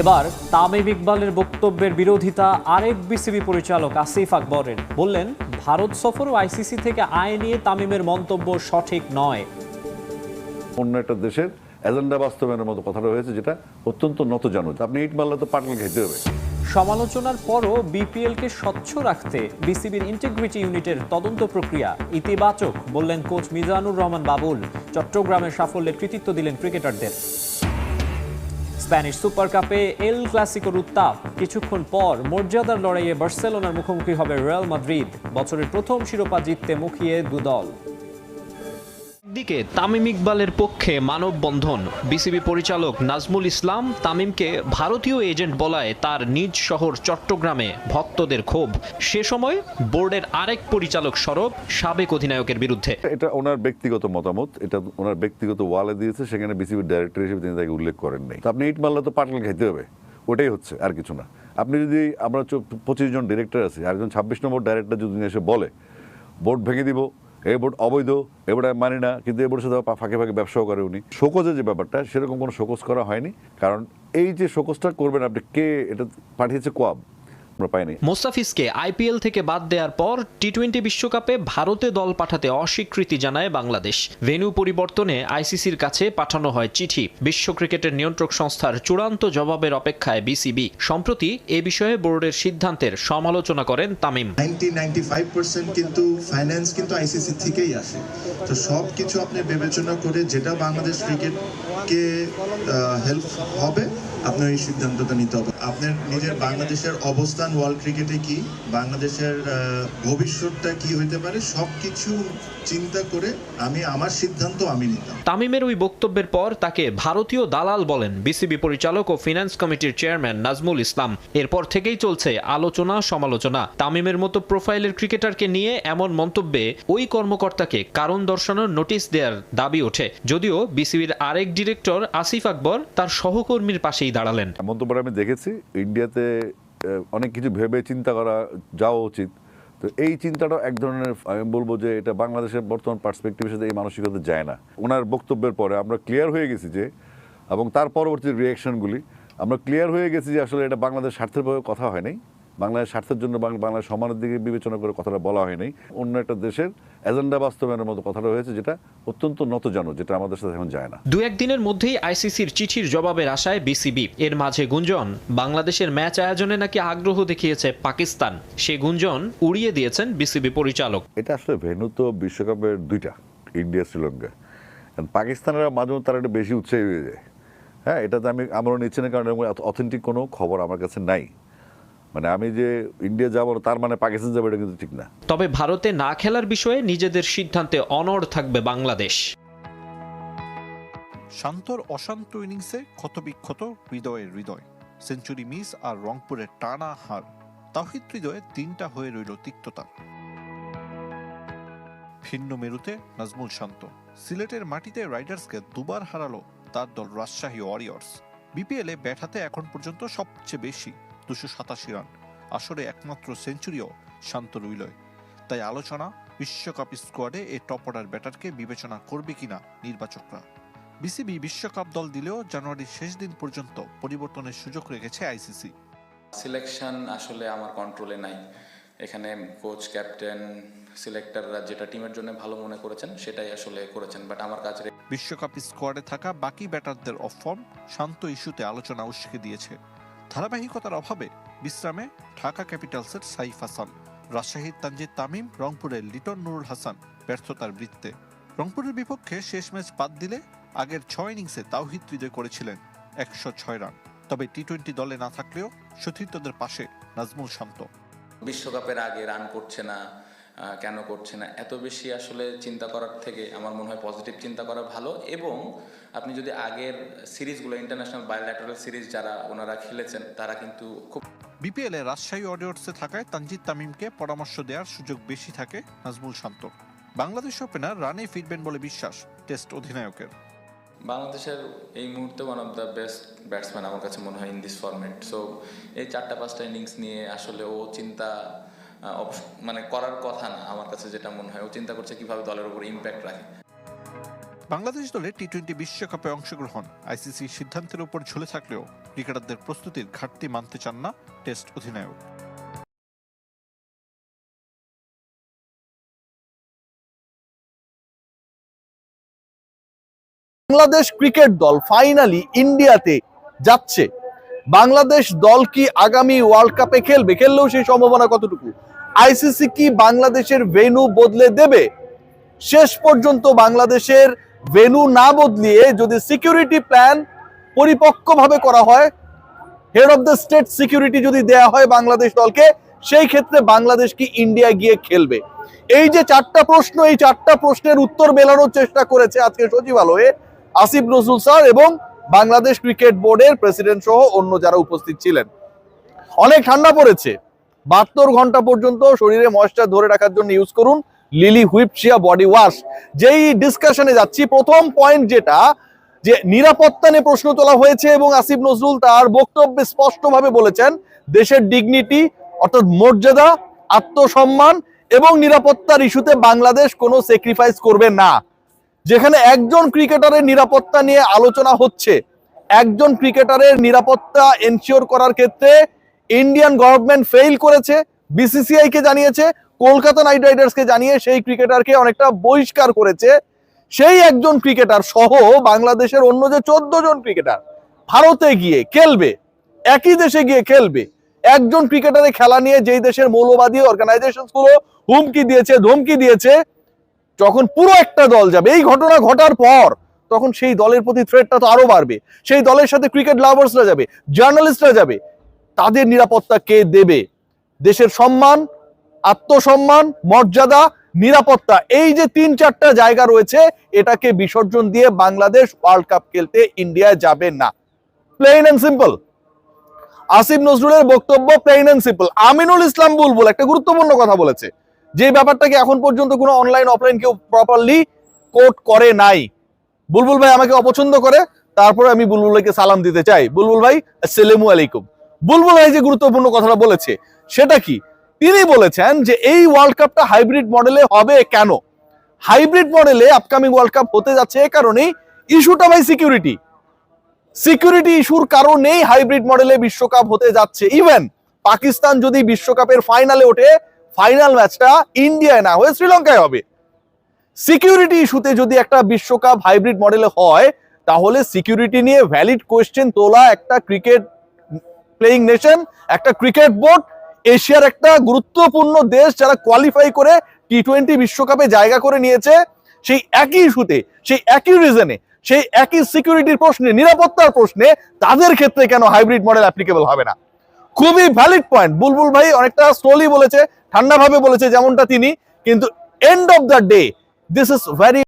এবার তামিম ইকবালের বক্তব্যের বিরোধিতা আরেক বিসিবি পরিচালক আসিফ আকবরের। বললেন ভারত সফর ও আইসিসি থেকে আয় নিয়ে তামিমের মন্তব্য সঠিক নয়। অন্য একটা দেশের এজেন্ডা বাস্তবায়নের মতো কথাটা হয়েছে যেটা অত্যন্ত নতজানু। আপনি ইট মারলে তো পাটল খেতে হবে। সমালোচনার পরও বিপিএলকে স্বচ্ছ রাখতে বিসিবির ইন্টিগ্রিটি ইউনিটের তদন্ত প্রক্রিয়া ইতিবাচক বললেন কোচ মিজানুর রহমান বাবুল। চট্টগ্রামের সাফল্যের কৃতিত্ব দিলেন ক্রিকেটারদের। স্প্যানিশ সুপার কাপে এল ক্লাসিকোর উত্তাপ। কিছুক্ষণ পর মর্যাদার লড়াইয়ে বার্সেলোনার মুখোমুখি হবে রিয়াল মাদ্রিদ। বছরের প্রথম শিরোপা জিততে মুখিয়ে দুদল। দিকে তামিম ইকবালের পক্ষে মানববন্ধন, বিসিবি পরিচালক নাজমুল ইসলাম তামিমকে ভারতীয় এজেন্ট বলায় তার নিজ শহর চট্টগ্রামে ভক্তদের ক্ষোভ। সে সময় বোর্ডের আরেক পরিচালক সরব, সাবেক অধিনায়কের বিরুদ্ধে। এটা ওনার ব্যক্তিগত মতামত, এটা ওনার ব্যক্তিগত ওয়ালে দিয়েছে, সেখানে বিসিবির ডাইরেক্টর হিসেবে তিনি তাকে উল্লেখ করেন নাই। আপনি ইট মারলে তো পাটল খাইতে হবে, ওটাই হচ্ছে আর কিছু না। আপনি যদি আমরা পঁচিশ জন ডিরেক্টর আছি, আর একজন ছাব্বিশ নম্বর ডাইরেক্টর যদি এসে বলে, বোর্ড ভেঙে দিব এই বোর্ড অবৈধ এ বোর্ড আমি মানি না, কিন্তু এ সাথে ফাঁকে ফাঁকে ব্যবসাও করে উনি। শোকজের যে ব্যাপারটা, সেরকম কোনো শোকজ করা হয়নি। কারণ এই যে শোকজটা করবেন আপনি, কে? এটা পাঠিয়েছে কোয়াব। আমরা পাইনি। মোস্তাফিজকে আইপিএল থেকে বাদ দেওয়ার পর টি টোয়েন্টি বিশ্বকাপে ভারতে দল পাঠাতে অস্বীকৃতি জানায় বাংলাদেশ। ভেন্যু পরিবর্তনে আইসিসির কাছে পাঠানো হয় চিঠি। বিশ্ব ক্রিকেটের নিয়ন্ত্রক সংস্থার চূড়ান্ত জবাবের অপেক্ষায় বিসিবি। সম্প্রতি এ বিষয়ে বোর্ডের সিদ্ধান্তের সমালোচনা করেন Tamim. Ninety ninety five percent কিন্তু ফাইন্যান্স কিন্তু আইসিসি থেকেই আসে। তো সব কিছু আপনি বিবেচনা করে যেটা বাংলাদেশ ক্রিকেটকে হেল্প হবে আপনার এই সিদ্ধান্তটা নিতে হবে। আপনার নিজের বাংলাদেশের অবস্থান ওয়ার্ল্ড ক্রিকেটে কি, বাংলাদেশের ভবিষ্যৎটা কি হইতে পারে সব কিছু চিন্তা করে আমি, আমার সিদ্ধান্ত আমি নিতাম। তামিমের ওই বক্তব্যের পর তাকে ভারতীয় দালাল বলেন বিসিবি পরিচালক ও ফিনান্স কমিটির চেয়ারম্যান নাজমুল ইসলাম। এরপর থেকেই চলছে আলোচনা, সমালোচনা। তামিমের মতো প্রোফাইলের ক্রিকেটারকে নিয়ে এমন মন্তব্যে ওই কর্মকর্তাকে কারণ দর্শানোর নোটিশ দেওয়ার দাবি ওঠে। যদিও বিসিবির আরেক ডিরেক্টর আসিফ আকবর তার সহকর্মীর পাশেই দাঁড়ালেন। মন্তব্যটা আমি দেখেছি, ইন্ডিয়াতে অনেক কিছু ভেবে চিন্তা করা যাওয়া উচিত। তো এই চিন্তাটা এক ধরনের, আমি বলব যে এটা বাংলাদেশের বর্তমান পার্সপেক্টিভের সাথে এই মানসিকতা যায় না। ওনার বক্তব্যের পরে আমরা ক্লিয়ার হয়ে গেছি যে, এবং তার পরবর্তী রিয়াকশনগুলি আমরা ক্লিয়ার হয়ে গেছি যে আসলে এটা বাংলাদেশ স্বার্থের কথা হয় নাই। বাংলাদেশ স্বার্থের জন্য বাং- বাংলাদেশ সমানের দিকে বিবেচনা করে কথাটা বলা হয়নি। অন্য একটা দেশের এজেন্ডা বাস্তবায়নের মতো কথাটা হয়েছে যেটা অত্যন্ত নতজানু যেটা আমাদের সাথে এখন যায় না। দু একদিনের মধ্যেই আইসিসির চিঠির জবাবের আশায় বিসিবি। এর মাঝে গুঞ্জন বাংলাদেশের ম্যাচ আয়োজনে নাকি আগ্রহ দেখিয়েছে পাকিস্তান। সে গুঞ্জন উড়িয়ে দিয়েছেন বিসিবি পরিচালক। এটা আসলে ভেন্যু তো বিশ্বকাপের দুইটা ইন্ডিয়া শ্রীলঙ্কা। পাকিস্তানেরা মাঝে মধ্যে তারা একটু বেশি উৎসাহী হয়ে যায়। হ্যাঁ এটাতে আমি আমরাও নিচ্ছি না কারণ অথেন্টিক কোনো খবর আমার কাছে নাই। মানে আমি যে ইন্ডিয়া যাব তার মানে পাকিস্তান যাব এটা কিন্তু ঠিক না। তবে ভারতে না খেলার বিষয়ে নিজেদের সিদ্ধান্তে অনড় থাকবে বাংলাদেশ। শান্তর অশান্ত ইনিংসে ক্ষতবিক্ষত হৃদয়ের হৃদয়। সেঞ্চুরি মিস আর রংপুরের টানা হার। তাহিদ হৃদয়ে তিনটা হয়ে রইল তিক্ততার ভিন্ন মেরুতে নাজমুল শান্ত। সিলেটের মাটিতে রাইডার্সকে দুবার হারালো তার দল রাজশাহী ওয়ারিয়র্স। বিপিএলে ব্যাট হাতে এখন পর্যন্ত সবচেয়ে বেশি। দুশো সাতাশি রান। আসরে একমাত্র সেঞ্চুরিও শান্ত রইলয় তাই আলোচনা বিশ্বকাপ স্কোয়াডে এই টপ অর্ডার ব্যাটারকে বিবেচনা করবে কিনা নির্বাচকরা। বিসিবি বিশ্বকাপ দল দিলেও জানুয়ারির শেষ দিন পর্যন্ত পরিবর্তনের সুযোগ রেখেছে আইসিসি। সিলেকশন আসলে আমার কন্ট্রোলে নাই। এখানে কোচ ক্যাপ্টেন সিলেক্টররা যেটা টিমের জন্য ভালো মনে করেছেন সেটাই আসলে করেছেন। বাট আমার কাছে বিশ্বকাপ স্কোয়াডে থাকা বাকি ব্যাটারদের অফ ফর্ম শান্ত ইস্যুতে আলোচনা উস্কে দিয়েছে। ধারাবাহিকতার অভাবে বিশ্রামে ঢাকা ক্যাপিটালসের সাইফ হাসান, রাজশাহীর তানজিদ তামিম, রংপুরের লিটন নুরুল হাসান ব্যর্থতার বৃত্তে। রংপুরের বিপক্ষে শেষ ম্যাচ বাদ দিলে আগের ছয় ইনিংসে তাওহিদ হৃদয় করেছিলেন একশো ছয় রান। তবে টি টোয়েন্টি দলে না থাকলেও সতীর্থদের পাশে নাজমুল শান্ত। বিশ্বকাপের আগে রান করছে না কেন করছে না? এত বেশি আসলে চিন্তা করার থেকে আমার মনে হয় পজিটিভ চিন্তা করা ভালো এবং আপনি যদি আগের সিরিজগুলো ইন্টারন্যাশনাল বায়োল্যাটারাল সিরিজ যারা ওনারা খেলেছেন তারা কিন্তু খুব বিপিএল এ রাজশাহী অডিওর্সে থাকায় তানজিদ তামিমকে পরামর্শ দেওয়ার সুযোগ বেশি থাকে নাজমুল শান্ত। বাংলাদেশ ওপেনার রানে ফিরবেন বলে বিশ্বাস টেস্ট অধিনায়কের। বাংলাদেশের এই মুহূর্তে one of the best batsman আমার কাছে মনে হয় ইন দিস ফরম্যাট সো এই চারটা পাঁচটা ইনিংস নিয়ে আসলে ও চিন্তা মানে করার কথা না আমার কাছে যেটা মনে হয়। ও চিন্তা করছে কীভাবে দলের উপর ইম্প্যাক্ট রাখে। বাংলাদেশ দলে টি টোয়েন্টি বিশ্বকাপে অংশগ্রহণ। আইসিসির সিদ্ধান্তের উপর ঝুলে থাকলেও ক্রিকেটারদের প্রস্তুতির ঘাটতি মানতে চান না টেস্ট অধিনায়ক। বাংলাদেশ ক্রিকেট দল ফাইনালি ইন্ডিয়াতে যাচ্ছে। বাংলাদেশ দল কি আগামী ওয়ার্ল্ড কাপে খেলবে? খেললেও সেই সম্ভাবনা কতটুকু? আইসিসি কি বাংলাদেশের ভেনু বদলে দেবে? শেষ পর্যন্ত বাংলাদেশের ভেনু না বদলিয়ে যদি সিকিউরিটি প্ল্যান পরিপক্কভাবে করা হয়, head of the state security যদি দেয়া হয় বাংলাদেশ দলকে, সেই ক্ষেত্রে বাংলাদেশ কি ইন্ডিয়া গিয়ে খেলবে? এই যে চারটা প্রশ্ন, এই চারটা প্রশ্নের উত্তর মেলানোর চেষ্টা করেছে আজকে সচিবালয়ে আসিফ নজরুল স্যার এবং বাংলাদেশ ক্রিকেট বোর্ডের প্রেসিডেন্ট সহ অন্য যারা উপস্থিত ছিলেন। অনেক ঠান্ডা পড়েছে। বাহাত্তর ঘণ্টা পর্যন্ত শরীরে ময়েশ্চার ধরে রাখার জন্য ইউজ করুন লিলি হুইপশিয়া বডি ওয়াশ যেই ডিসকাশনে যাচ্ছি, প্রথম পয়েন্ট যেটা, যে নিরাপত্তা নিয়ে প্রশ্ন তোলা হয়েছে এবং আসিফ নজরুল তার বক্তব্যে স্পষ্টভাবে বলেছেন, দেশের ডিগনিটি অর্থাৎ মর্যাদা, আত্মসম্মান এবং নিরাপত্তার ইস্যুতে বাংলাদেশ কোনো স্যাক্রিফাইস করবে না। যেখানে একজন ক্রিকেটারের নিরাপত্তা নিয়ে আলোচনা হচ্ছে, একজন ক্রিকেটারের নিরাপত্তা এনশিওর করার ক্ষেত্রে ইন্ডিয়ান গভর্নমেন্ট ফেইল করেছে বিসিসিআই কে জানিয়েছে, কলকাতা নাইট রাইডার্সকে জানিয়ে সেই ক্রিকেটারকে অনেকটা বহিষ্কার করেছে। সেই একজন ক্রিকেটার সহ বাংলাদেশের অন্য যে চোদ্দ জন ক্রিকেটার ভারতে গিয়ে খেলবে, একই দেশে গিয়ে খেলবে, একজন ক্রিকেটারের খেলা নিয়ে যেই দেশের মৌলবাদী অর্গানাইজেশনগুলো হুমকি দিয়েছে, ধমকি দিয়েছে, যখন পুরো একটা দল যাবে, এই ঘটনা ঘটার পর, তখন সেই দলের প্রতি থ্রেটটা তো আরও বাড়বে। সেই দলের সাথে ক্রিকেট লাভার্সরা যাবে জার্নালিস্টরা যাবে তাদের নিরাপত্তা কে দেবে? দেশের সম্মান, আত্মসম্মান, মর্যাদা, নিরাপত্তা, এই যে তিন চারটা জায়গা রয়েছে, এটাকে বিসর্জন দিয়ে বাংলাদেশ ওয়ার্ল্ড কাপ খেলতে ইন্ডিয়া যাবে না। প্লেন এন্ড সিম্পল আসিফ নজরুলের বক্তব্য plain and simple Aminul Islam Bulbul একটা গুরুত্বপূর্ণ কথা বলেছে। যে ব্যাপারটাকে এখন পর্যন্ত কোনো অনলাইন অফলাইন কেউ প্রপারলি কোট করে নাই। বুলবুল ভাই আমাকে অপছন্দ করে, তারপরে আমি বুলবুল ভাইকে সালাম দিতে চাই। বুলবুল ভাই, আসসালামু আলাইকুম। বুলবুল ভাই যে গুরুত্বপূর্ণ কথাটা বলেছে, সেটা কি? তিনি বলেছেন যে এই ওয়ার্ল্ড কাপটা হাইব্রিড মডেলে হবে কেন? হাইব্রিড মডেলে আপকামিং ওয়ার্ল্ড কাপ হতে যাচ্ছে এ কারণেই ইস্যুটা ভাই সিকিউরিটি সিকিউরিটি ইস্যুর কারণেই হাইব্রিড মডেলে বিশ্বকাপ হতে যাচ্ছে। ইভেন পাকিস্তান যদি বিশ্বকাপের ফাইনালে ওঠে ফাইনাল ম্যাচটা ইন্ডিয়ায় না হয়ে শ্রীলঙ্কায় হবে। সিকিউরিটি ইস্যুতে যদি একটা বিশ্বকাপ হাইব্রিড মডেলে হয়, তাহলে সিকিউরিটি নিয়ে ভ্যালিড কোয়েশ্চেন তোলা একটা ক্রিকেট প্লেইং নেশন একটা ক্রিকেট বোর্ড এশিয়ার একটা গুরুত্বপূর্ণ দেশ যারা কোয়ালিফাই করে টি টোয়েন্টি বিশ্বকাপে জায়গা করে নিয়েছে, সেই একই ইস্যুতে, সেই একই রিজনে সেই একই সিকিউরিটির প্রশ্নে, নিরাপত্তার প্রশ্নে তাদের ক্ষেত্রে কেন হাইব্রিড মডেল অ্যাপ্লিকেবল হবে না? খুবই ভ্যালিড পয়েন্ট বুলবুল ভাই অনেকটা স্লোলি বলেছে, ঠান্ডাভাবে বলেছে যেমনটা তিনি, কিন্তু end of the day this is very